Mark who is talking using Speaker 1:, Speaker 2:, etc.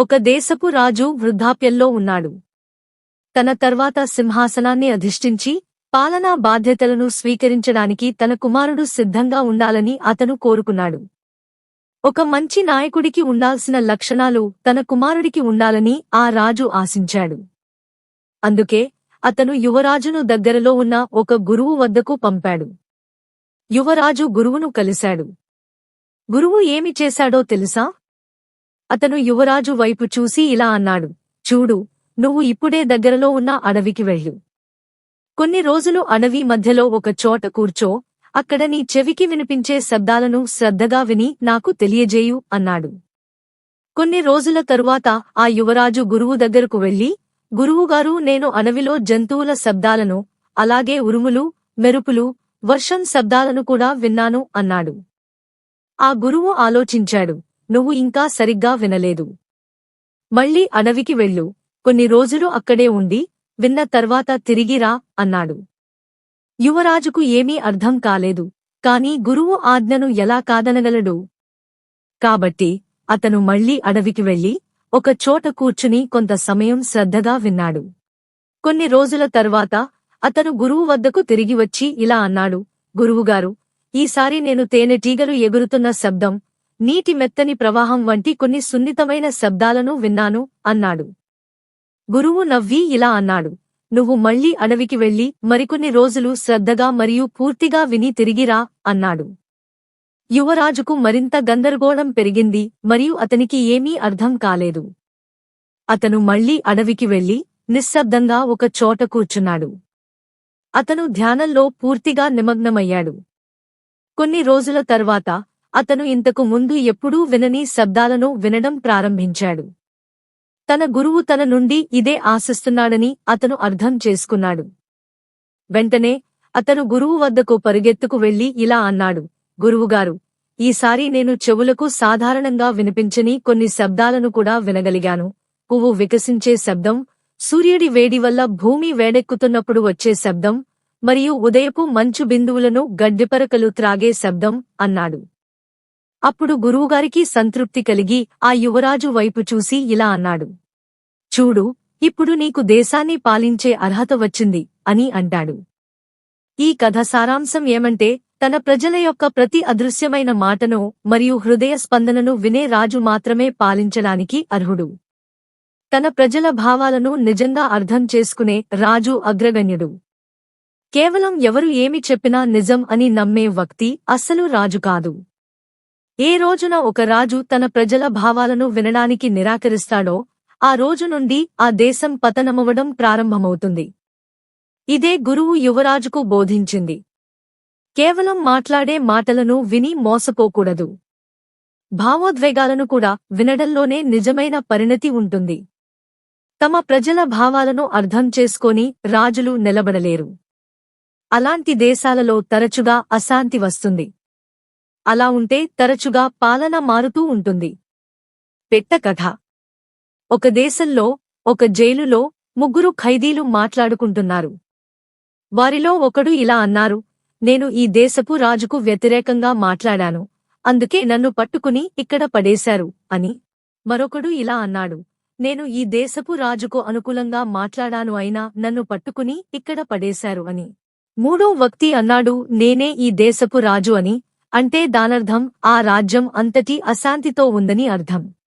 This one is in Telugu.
Speaker 1: ఒక దేశపు రాజు వృద్ధాప్యంలో ఉన్నాడు. తన తర్వాత సింహాసనాన్ని అధిష్ఠించి పాలనా బాధ్యతలను స్వీకరించడానికి తన కుమారుడు సిద్ధంగా ఉండాలని అతను కోరుకున్నాడు. ఒక మంచి నాయకుడికి ఉండాల్సిన లక్షణాలు తన కుమారుడికి ఉండాలని ఆ రాజు ఆశించాడు. అందుకే అతను యువరాజును దగ్గరలో ఉన్న ఒక గురువు వద్దకు పంపాడు. యువరాజు గురువును కలిశాడు. గురువు ఏమి చేశాడో తెలుసా? అతను యువరాజు వైపు చూసి ఇలా అన్నాడు చూడు నువ్వు ఇప్పుడే దగ్గరలో ఉన్న అడవికి వెళ్ళు. కొన్ని రోజులు అడవి మధ్యలో ఒక చోట కూర్చో అక్కడ నీ చెవికి వినిపించే శబ్దాలను శ్రద్ధగా విని నాకు తెలియజేయు అన్నాడు. కొన్ని రోజుల తరువాత ఆ యువరాజు గురువు దగ్గరకు వెళ్ళి గురువుగారు నేను అడవిలో జంతువుల శబ్దాలను అలాగే ఉరుములు మెరుపులు వర్షం శబ్దాలను కూడా విన్నాను అన్నాడు. ఆ గురువు ఆలోచించాడు నువ్వు ఇంకా సరిగ్గా వినలేదు. మళ్ళీ అడవికి వెళ్ళు. కొన్ని రోజులు అక్కడే ఉండి విన్న తర్వాత తిరిగిరా అన్నాడు. యువరాజుకు ఏమీ అర్థం కాలేదు. కాని గురువు ఆజ్ఞను ఎలా కాదనగలడు? కాబట్టి అతను మళ్ళీ అడవికి వెళ్ళి ఒక చోట కూర్చుని కొంత సమయం శ్రద్ధగా విన్నాడు. కొన్ని రోజుల తర్వాత అతను గురువు వద్దకు తిరిగి వచ్చి ఇలా అన్నాడు. గురువుగారు ఈసారి నేను తేనెటీగలు ఎగురుతున్న శబ్దం నీటి మెత్తని ప్రవాహం వంటి కొన్ని సున్నితమైన శబ్దాలను విన్నాను అన్నాడు. గురువు నవ్వి ఇలా అన్నాడు. నువ్వు మళ్ళీ అడవికి వెళ్ళి మరికొన్ని రోజులు శ్రద్ధగా మరియు పూర్తిగా విని తిరిగిరా అన్నాడు. యువరాజుకు మరింత గందరగోళం పెరిగింది మరియు అతనికి ఏమీ అర్థం కాలేదు. అతను మళ్ళీ అడవికి వెళ్ళి నిశ్శబ్దంగా ఒక చోట కూర్చున్నాడు. అతను ధ్యానంలో పూర్తిగా నిమగ్నమయ్యాడు. కొన్ని రోజుల తర్వాత అతను ఇంతకు ముందు ఎప్పుడూ వినని శబ్దాలను వినడం ప్రారంభించాడు. తన గురువు తన నుండి ఇదే ఆశిస్తున్నాడని అతను అర్థం చేసుకున్నాడు. వెంటనే అతను గురువు వద్దకు పరుగెత్తుకు వెళ్ళి ఇలా అన్నాడు గురువుగారు ఈసారి నేను చెవులకు సాధారణంగా వినిపించని కొన్ని శబ్దాలను కూడా వినగలిగాను. పువ్వు వికసించే శబ్దం సూర్యుడి వేడి వల్ల భూమి వేడెక్కుతున్నప్పుడు వచ్చే శబ్దం మరియు ఉదయపు మంచు బిందువులను గడ్డిపరకలు త్రాగే శబ్దం అన్నాడు. అప్పుడు గురువుగారికి సంతృప్తి కలిగి ఆ యువరాజు వైపు చూసి ఇలా అన్నాడు. చూడు ఇప్పుడు నీకు దేశాన్ని పాలించే అర్హత వచ్చింది అని అంటాడు. ఈ కథ సారాంశం ఏమంటే తన ప్రజల యొక్క ప్రతి అదృశ్యమైన మాటను మరియు హృదయ స్పందనను వినే రాజు మాత్రమే పాలించడానికి అర్హుడు. తన ప్రజల భావాలను నిజంగా అర్థం చేసుకునే రాజు అగ్రగణ్యుడు. కేవలం ఎవరు ఏమి చెప్పినా నిజం అని నమ్మే వ్యక్తి అస్సలు రాజు కాదు. ఏ రోజున ఒక రాజు తన ప్రజల భావాలను వినడానికి నిరాకరిస్తాడో ఆ రోజు నుండి ఆ దేశం పతనమవడం ప్రారంభమవుతుంది. ఇదే గురువు యువరాజుకు బోధించింది. కేవలం మాట్లాడే మాటలను విని మోసపోకూడదు. భావోద్వేగాలను కూడా వినడంలోనే నిజమైన పరిణతి ఉంటుంది. తమ ప్రజల భావాలను అర్థం చేసుకొని రాజులు నిలబడలేరు. అలాంటి దేశాలలో తరచుగా అశాంతి వస్తుంది. అలా ఉంటే తరచుగా పాలన మారుతూ ఉంటుంది. పెట్టకథ ఒక దేశంలో ఒక జైలులో ముగ్గురు ఖైదీలు మాట్లాడుకుంటున్నారు. వారిలో ఒకడు ఇలా అన్నారు నేను ఈ దేశపు రాజుకు వ్యతిరేకంగా మాట్లాడాను అందుకే నన్ను పట్టుకుని ఇక్కడ పడేశారు అని. మరొకడు ఇలా అన్నాడు నేను ఈ దేశపు రాజుకు అనుకూలంగా మాట్లాడాను అయినా నన్ను పట్టుకుని ఇక్కడ పడేశారు అని. మూడో వ్యక్తి అన్నాడు నేనే ఈ దేశపు రాజు అని. అంటే దానర్థం ఆ రాజ్యం అంతటి అశాంతితో ఉందని అర్థం.